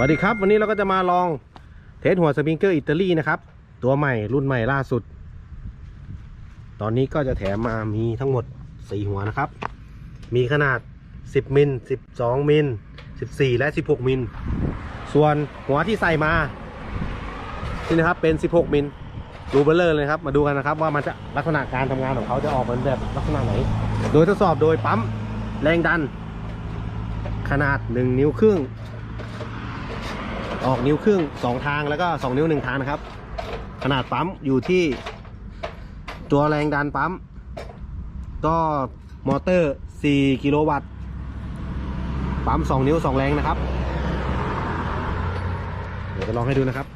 สวัสดีครับ วันนี้เราก็จะมาลองเทสหัวสปริงเกอร์อิตาลีนะครับ ตัวใหม่รุ่นใหม่ล่าสุด ตอนนี้ก็จะแถมมามีทั้งหมด 4 หัวนะครับ มีขนาด 10 มิล 12 มิล 14 และ 16 มิล ส่วนหัวที่ใส่มา นี่นะครับเป็น 16 มิลดูเบลเลอร์เลยครับ มาดูกันนะครับว่ามันจะลักษณะการทำงานของเขาจะออกมาแบบลักษณะไหน โดยทดสอบโดยปั๊มแรงดัน ขนาด 1 นิ้วครึ่ง ออกนิ้วครึ่งสองทางแล้วก็2นิ้วหนึ่งทางนะครับ ขนาดปั๊มอยู่ที่ ตัวแรงดันปั๊ม ก็มอเตอร์ 4 กิโลวัตต์ ปั๊ม 2 นิ้ว 2 แรงนะครับ เดี๋ยวจะลองให้ดูนะครับ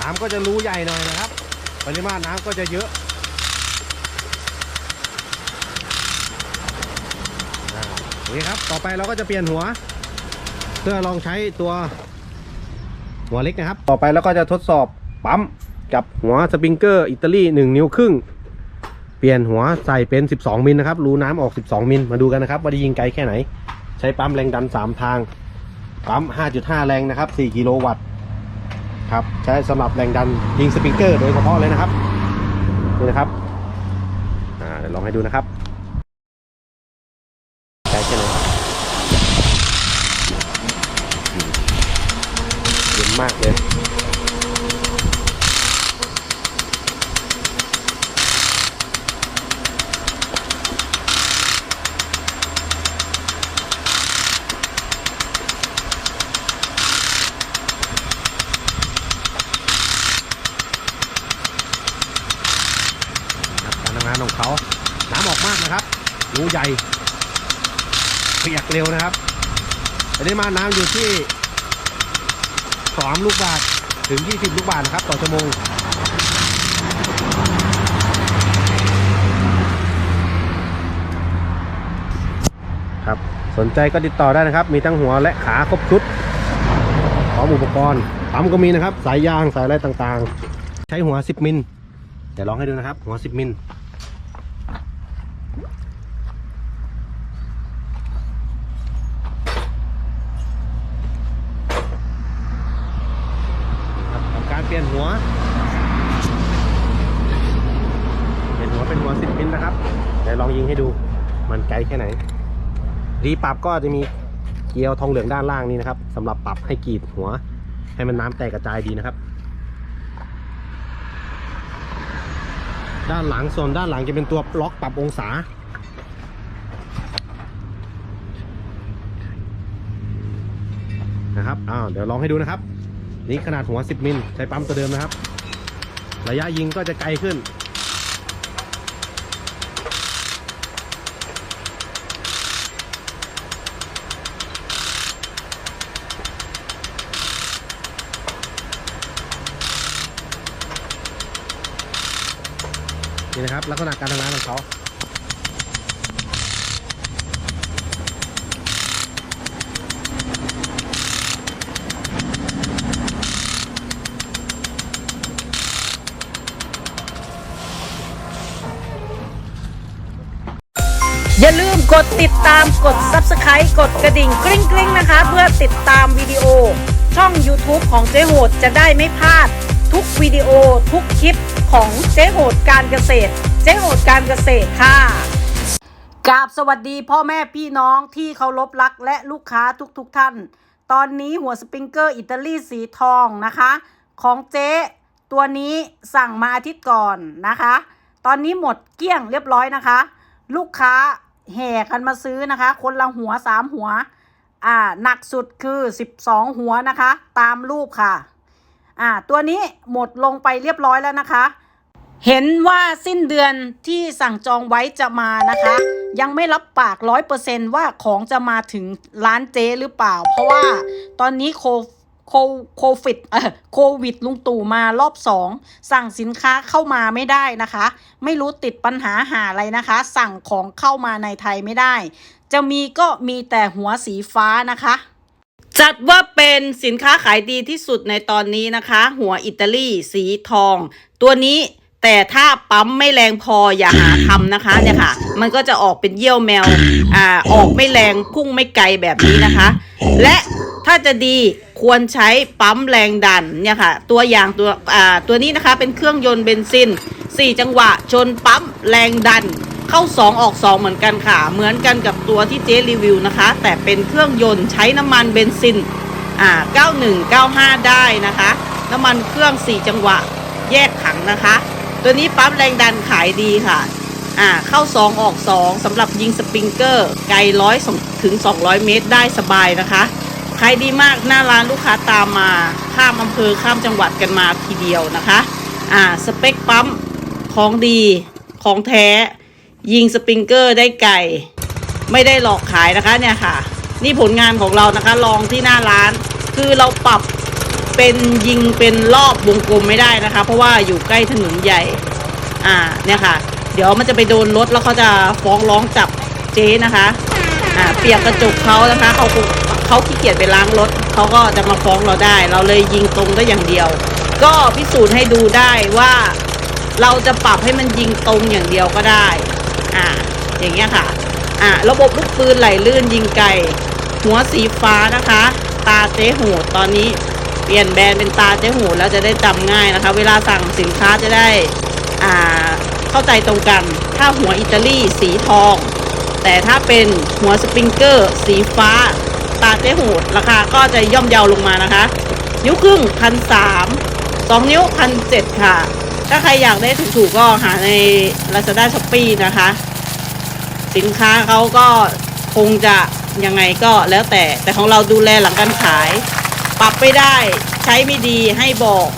น้ำก็จะรูใหญ่หน่อยนะครับ ปริมาตรน้ำก็จะเยอะอ่าโอเคครับ ต่อไปเราก็จะเปลี่ยนหัว เพื่อลองใช้ตัวหัวเล็กนะครับ ต่อไปเราก็จะทดสอบปั๊มกับหัวสปริงเกอร์อิตาลี1นิ้วครึ่ง เปลี่ยนหัวใส่เป็น 12 มิลนะครับ รูน้ำออก 12 มิล มาดูกันนะครับว่าจะยิงไกลแค่ไหน ใช้ปั๊มแรงดัน 3 ทาง ปั๊ม 5.5 แรงนะครับ 4 กิโลวัตต์ ครับ ใช้สำหรับแรงดันยิงสปริงเกอร์โดยเฉพาะเลยนะครับนี่นะครับเดี๋ยวลองให้ดูนะครับใช้แค่ไหนอืมเย็นมากเลยครับการทำงาน ของเขาน้ำออกมากนะครับรูใหญ่เปียกเร็วนะครับปริมาน้ำอยู่ที่3ลูกบาศก์ถึง 20 ลูกบาศก์นะครับ ต่อชั่วโมงครับสนใจก็ติดต่อได้นะครับ มีทั้งหัวและขาครบชุดพร้อมอุปกรณ์ปั๊มก็มีนะครับ สายยางสายอะไรต่างๆ ใช้หัว 10 มิลเดี๋ยวลองให้ดูนะครับ หัว 10 มิล ทำการเปลี่ยนหัว เปลี่ยนหัวเป็นหัว10มิลนะครับ เดี๋ยวลองยิงให้ดู มันไกลแค่ไหน รีปรับก็จะมีเกลียวทองเหลืองด้านล่างนี้นะครับสำหรับปรับให้กรีดหัว ให้มันน้ำแตกกระจายดีนะครับ ด้านหลังส่วนด้านหลังจะเป็นตัวล็อกปรับองศา นะครับอ้าวเดี๋ยวลองให้ดูนะครับ นี่ขนาดหัว 10 มิลใช้ปั๊มตัวเดิมนะครับ ระยะยิงก็จะไกลขึ้น นี่นะครับ ลักษณะการทำงานของเขาอย่าลืมกดติดตามกด Subscribe กดกระดิ่งกริ๊งกริ๊งนะคะ เพื่อติดตามวิดีโอ ช่อง YouTube ของเจ๊โหดจะได้ไม่พลาด ทุกวิดีโอทุกคลิปของเจ๊โหดการเกษตร เจ๊โหดการเกษตรค่ะกราบสวัสดีพ่อแม่พี่น้องที่เคารพรักและลูกค้าทุกๆทท่าน ตอนนี้หัวสปริงเกอร์อิตาลีสีทองนะคะ ของเจ๊ตัวนี้สั่งมาอาทิตย์ก่อนนะคะ ตอนนี้หมดเกลี้ยงเรียบร้อยนะคะ ลูกค้าแห่กันมาซื้อนะคะ คนละหัวสามหัว อ่าหนักสุดคือ12หัวนะคะ ตามรูปค่ะ อ่าตัวนี้หมดลงไปเรียบร้อยแล้วนะคะ เห็นว่าสิ้นเดือนที่สั่งจองไว้จะมานะคะ ยังไม่รับปากร้อยเปอร์เซนว่าของจะมาถึงร้านเจ๊หรือเปล่า เพราะว่าตอนนี้โคโคโควิดเออโควิดลุงตู่มารอบสองสั่งสินค้าเข้ามาไม่ได้นะคะ ไม่รู้ติดปัญหาหาอะไรนะคะ สั่งของเข้ามาในไทยไม่ได้ จะมีก็มีแต่หัวสีฟ้านะคะ จัดว่าเป็นสินค้าขายดีที่สุดในตอนนี้นะคะ หัวอิตาลีสีทอง ตัวนี้แต่ถ้าปั๊มไม่แรงพออย่าหาทำนะคะเนี่ยค่ะ มันก็จะออกเป็นเยี่ยวแมวอ่าออกไม่แรงพุ่งไม่ไกลแบบนี้นะคะ และถ้าจะดีควรใช้ปั๊มแรงดันเนี่ยค่ะ ตัวอย่างตัวอ่าตัวนี้นะคะเป็นเครื่องยนต์เบนซิน 4 จังหวะชนปั๊มแรงดัน เข้า 2 ออก 2 เหมือนกันค่ะ เหมือนกันกับตัวที่เจ๊รีวิวนะคะ แต่เป็นเครื่องยนต์ใช้น้ำมันเบนซินอ่า91 95 ได้นะคะ น้ำมันเครื่อง 4 จังหวะแยกถังนะคะ ตัวนี้ปั๊มแรงดันขายดีค่ะอ่าเข้า 2 ออก 2สำหรับยิงสปริงเกอร์ไกลร้อยถึง 200 เมตรได้สบายนะคะขายดีมากหน้าร้านลูกค้าตามมาข้ามอำเภอข้ามจังหวัดกันมาทีเดียวนะคะ อ่า สเปคปั๊มของดีของแท้ ยิงสปริงเกอร์ได้ไกลไม่ได้หลอกขายนะคะเนี่ยค่ะ นี่ผลงานของเรานะคะ ลองที่หน้าร้าน คือเราปรับเป็นยิงเป็นรอบวงกลมไม่ได้นะคะ เพราะว่าอยู่ใกล้ถนนใหญ่ อ่าเนี่ยค่ะ เดี๋ยวมันจะไปโดนรถแล้วเขาจะฟ้องร้องจับเจ๊นะคะอ่าเปียกกระจกเขานะคะเขาเขาขี้เกียจไปล้างรถเขาก็จะมาฟ้องเราได้ เราเลยยิงตรงได้อย่างเดียว ก็พิสูจน์ให้ดูได้ว่า เราจะปรับให้มันยิงตรงอย่างเดียวก็ได้ อ่าอย่างเงี้ยค่ะอ่าระบบลูกปืนไหลลื่นยิงไกลหัวสีฟ้านะคะ ตาเจ๊หูตอนนี้เปลี่ยนแบรนด์เป็นตาเจ๊หูแล้วจะได้จำง่ายนะคะ เวลาสั่งสินค้าจะได้อ่าเข้าใจตรงกัน ถ้าหัวอิตาลีสีทอง แต่ถ้าเป็นหัวสปริงเกอร์ สีฟ้า ตาเจ๊หูราคาก็จะย่อมเยาวลงมานะคะ นิ้วครึ่งพันสามสองนิ้วพันเจ็ดค่ะ ถ้าใครอยากได้ถูกๆก็หาใน Lazada s h o p e e นะคะ สินค้าเขาก็คงจะยังไงก็แล้วแต่แต่ของเราดูแลหลังการขาย ปรับไม่ได้ใช้ไม่ดีให้บอก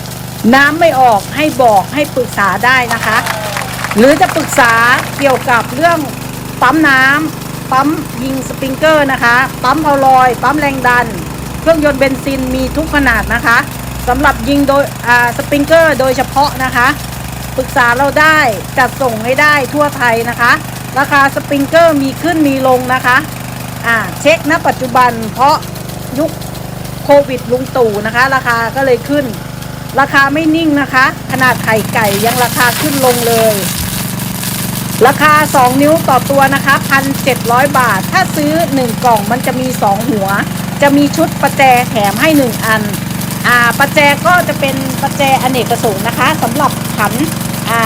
น้ำไม่ออกให้บอกให้ปรึกษาได้นะคะ หรือจะปรึกษาเกี่ยวกับเรื่องปั๊มน้ำปั๊มยิงสปริงเกอร์นะคะ ปั๊มเอาลอย ปั๊มแรงดัน เครื่องยนต์เบนซินมีทุกขนาดนะคะ สำหรับยิงโดยสปริงเกอร์โดยเฉพาะนะคะปรึกษาเราได้จัดส่งให้ได้ทั่วไทยนะคะ ราคาสปริงเกอร์มีขึ้นมีลงนะคะอ่าเช็คณปัจจุบันเพราะยุคโควิดลุงตู่นะคะ ราคาก็เลยขึ้น ราคาไม่นิ่งนะคะ ขนาดไข่ไก่ยังราคาขึ้นลงเลย ราคา 2 นิ้วต่อตัวนะคะ1,700 บาท ถ้าซื้อ 1 กล่องมันจะมี 2 หัว จะมีชุดประแจแถมให้ 1 อัน อ่าประแจก็จะเป็นประแจอเนกประสงค์นะคะสำหรับขันอ่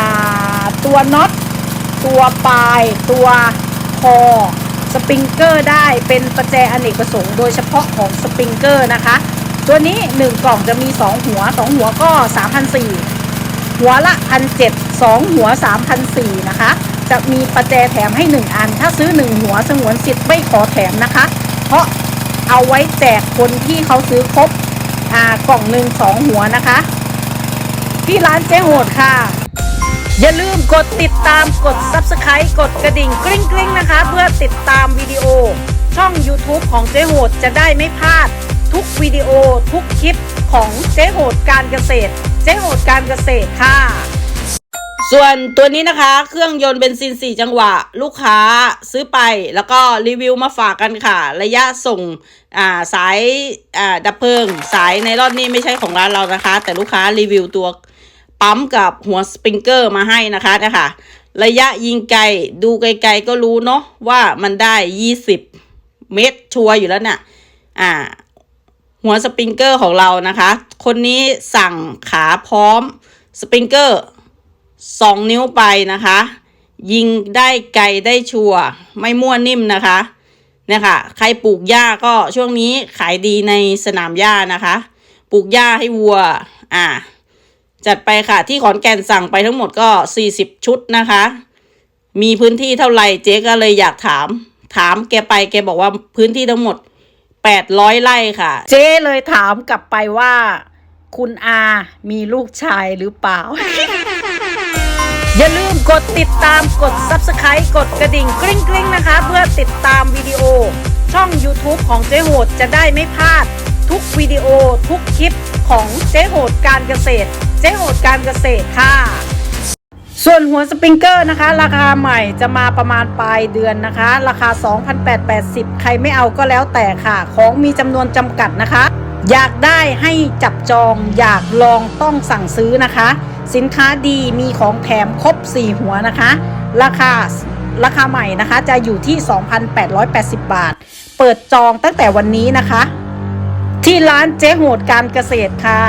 าตัวน็อตตัวปลาย ตัวคอสปริงเกอร์ได้เป็นประแจอเนกประสงค์โดยเฉพาะของสปริงเกอร์นะคะ ตัวนี้ 1 กล่องจะมี 2 หัว 2 หัวก็ 3,400 หัวละพันเจ็ดสองหัวสามพันสี่นะคะ จะมีประแจแถมให้หนึ่งอัน ถ้าซื้อหนึ่งหัวสงวนสิทธิ์ไม่ขอแถมนะคะ เพราะเอาไว้แจกคนที่เขาซื้อครบ อ่ากล่องหนึ่งสองหัวนะคะ ที่ร้านเจ๊โหดค่ะ อย่าลืมกดติดตามกด Subscribe กดกระดิ่งกริ๊งกริ๊งนะคะ เพื่อติดตามวิดีโอ ช่อง YouTube ของเจ๊โหดจะได้ไม่พลาด ทุกวิดีโอทุกคลิปของเจ๊โหดการเกษตร เจ๊โหดการเกษตรค่ะ ส่วนตัวนี้นะคะ เครื่องยนต์เบนซิน 4 จังหวะ ลูกค้าซื้อไปแล้วก็รีวิวมาฝากกันค่ะ ระยะส่งอ่าสายอ่าดับเพลิง สายในรอดนี่ไม่ใช่ของร้านเรานะคะ แต่ลูกค้ารีวิวตัวปั๊มกับหัวสปริงเกอร์มาให้นะคะนะคะระยะยิงไกลดูไกลๆก็รู้เนาะว่ามันได้ 20 เมตรชัวอยู่แล้วเนี่ยอ่า หัวสปริงเกอร์ของเรานะคะ คนนี้สั่งขาพร้อมสปริงเกอร์ สองนิ้วไปนะคะ ยิงได้ไกลได้ชัวร์ไม่มั่วนิ่มนะคะเนี่ยค่ะใครปลูกหญ้าก็ช่วงนี้ขายดีในสนามหญ้านะคะ ปลูกหญ้าให้วัวอ่าจัดไปค่ะที่ขอนแก่นสั่งไปทั้งหมดก็สี่สิบชุดนะคะ มีพื้นที่เท่าไหร่เจ๊ก็เลยอยากถาม ถามแกไปแกบอกว่าพื้นที่ทั้งหมดแปดร้อยไร่ค่ะ เจ๊เลยถามกลับไปว่า คุณอามีลูกชายหรือเปล่า อย่าลืมกดติดตามกด Subscribe กดกระดิ่งกริ๊งกริ๊งนะคะ เพื่อติดตามวิดีโอ ช่อง YouTube ของเจ๊โหดจะได้ไม่พลาด ทุกวิดีโอทุกคลิปของเจ๊โหดการเกษตร เจ๊โหดการเกษตรค่ะ ส่วนหัวสปริงเกอร์นะคะ ราคาใหม่จะมาประมาณปลายเดือนนะคะ ราคา 2,880 ใครไม่เอาก็แล้วแต่ค่ะ ของมีจำนวนจำกัดนะคะ อยากได้ให้จับจองอยากลองต้องสั่งซื้อนะคะ สินค้าดีมีของแถมครบ 4 หัวนะคะ ราคาราคาใหม่นะคะจะอยู่ที่ 2,880 บาท เปิดจองตั้งแต่วันนี้นะคะ ที่ร้านเจ๊โหดการเกษตรค่ะ